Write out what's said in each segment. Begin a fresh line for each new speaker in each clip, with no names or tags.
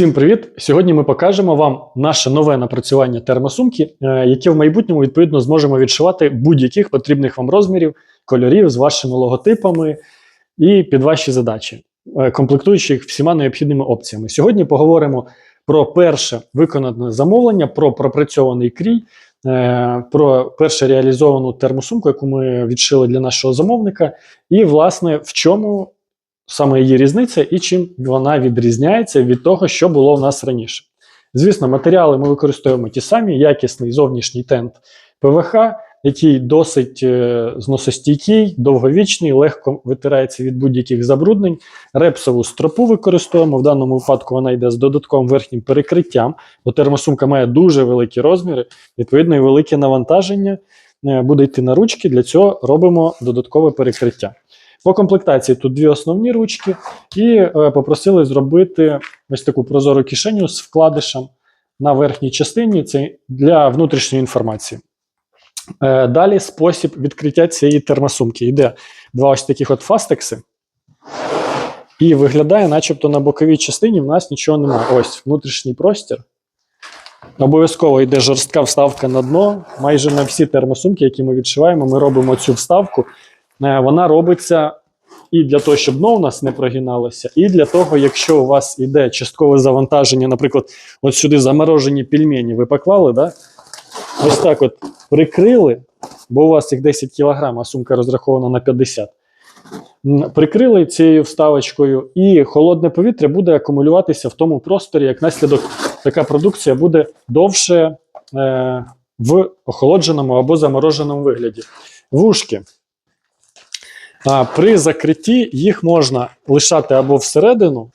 Всім привіт! Сьогодні ми покажемо вам наше нове напрацювання термосумки, е, яке в майбутньому відповідно зможемо відшивати будь-яких потрібних вам розмірів, кольорів з вашими логотипами і під ваші задачі, е, комплектуючи їх всіма необхідними опціями. Сьогодні поговоримо про перше виконане замовлення, про пропрацьований крій, е, про перше реалізовану термосумку, яку ми відшили для нашого замовника, і, власне, в чому саме її різниця і чим вона відрізняється від того, що було в нас раніше. Звісно, матеріали ми використовуємо ті самі, якісний зовнішній тент ПВХ, який досить е, зносостійкий, довговічний, легко витирається від будь-яких забруднень. Репсову стропу використовуємо. В даному випадку вона йде з додатковим верхнім перекриттям, бо термосумка має дуже великі розміри, відповідно, і велике навантаження е, буде йти на ручки. Для цього робимо додаткове перекриття. По комплектації тут дві основні ручки, і е, попросили зробити ось таку прозору кишеню з вкладишем на верхній частині. Це для внутрішньої інформації. Е, далі спосіб відкриття цієї термосумки. Йде два ось таких от фастекси. І виглядає, начебто на боковій частині в нас нічого немає. Ось внутрішній простір. Обов'язково йде жорстка вставка на дно. Майже на всі термосумки, які ми відшиваємо, ми робимо цю вставку. Е, Вона робиться і для того, щоб дно у нас не прогиналося, і для того, якщо у вас йде часткове завантаження, наприклад, от сюди заморожені пельмені ви поклали, да? ось так от прикрили, бо у вас їх 10 кг, а сумка розрахована на 50 М, Прикрили цією вставочкою, і холодне повітря буде акумулюватися в тому просторі, як наслідок така продукція буде довше е, в охолодженому або замороженому вигляді. Вушки. А при закритті їх можна лишати або всередину,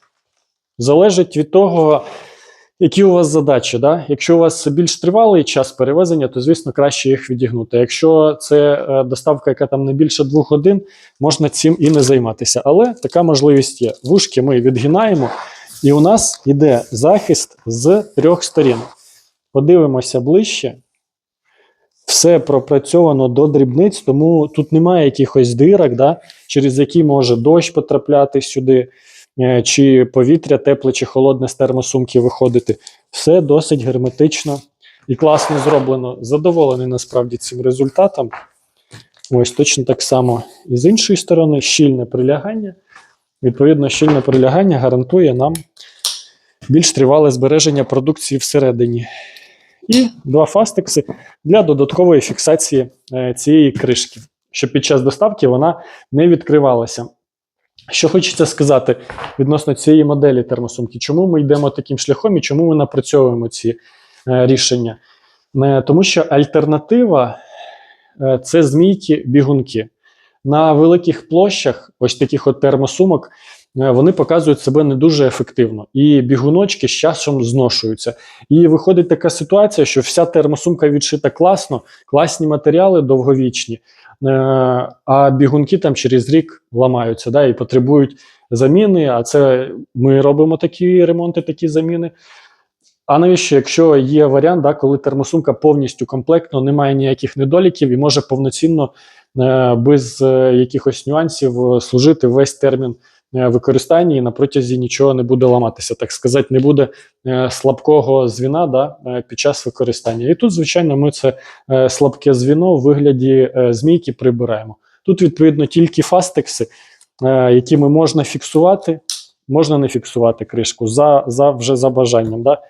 залежить від того, які у вас задачі. Да? Якщо у вас більш тривалий час перевезення, то, звісно, краще їх відігнути. Якщо це е, доставка, яка там не більше двох годин, можна цим і не займатися. Але така можливість є. Вушки ми відгинаємо, і у нас йде захист з трьох сторін. Подивимося ближче. Все пропрацьовано до дрібниць, тому тут немає якихось дирок, да, через які може дощ потрапляти сюди, е, чи повітря тепле чи холодне з термосумки виходити. Все досить герметично і класно зроблено. Задоволений насправді цим результатом. Ось точно так само і з іншої сторони, щільне прилягання. Відповідно, щільне прилягання гарантує нам більш тривале збереження продукції всередині. І два фастекси для додаткової фіксації е, цієї кришки, щоб під час доставки вона не відкривалася. Що хочеться сказати відносно цієї моделі термосумки, чому ми йдемо таким шляхом і чому ми напрацьовуємо ці е, рішення? Е, тому що альтернатива це змійки-бігунки. На великих площах, ось таких от термосумок, вони показують себе не дуже ефективно. І бігуночки з часом зношуються. І виходить така ситуація, що вся термосумка відшита класно, класні матеріали довговічні, е, а бігунки там через рік ламаються да, і потребують заміни. А це ми робимо такі ремонти, такі заміни. А навіщо, якщо є варіант, да, коли термосумка повністю комплектно, немає ніяких недоліків і може повноцінно е, без е, якихось нюансів е, служити весь термін е, використання і на протязі нічого не буде ламатися, так сказати, не буде е, слабкого звіна да, е, під час використання. І тут, звичайно, ми це слабке звіно в вигляді змійки прибираємо. Тут, відповідно, тільки фастекси, якими можна фіксувати, можна не фіксувати кришку за, за, вже за бажанням. Да?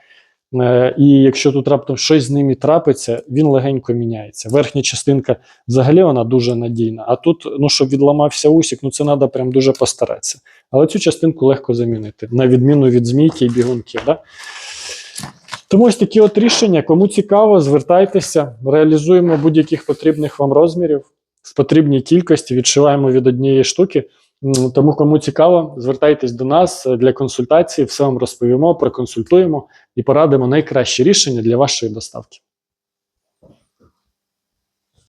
Е, І якщо тут раптом щось з ними трапиться, він легенько міняється. Верхня частинка взагалі вона дуже надійна. А тут, ну щоб відламався усік, ну це треба прям дуже постаратися. Але цю частинку легко замінити, на відміну від змійки і бігунків. Да? Тому ось такі от рішення. Кому цікаво, звертайтеся, реалізуємо будь-яких потрібних вам розмірів в потрібній кількості, відшиваємо від однієї штуки. Тому, кому цікаво, звертайтесь до нас е, для консультації, все вам розповімо, проконсультуємо і порадимо найкраще рішення для вашої доставки.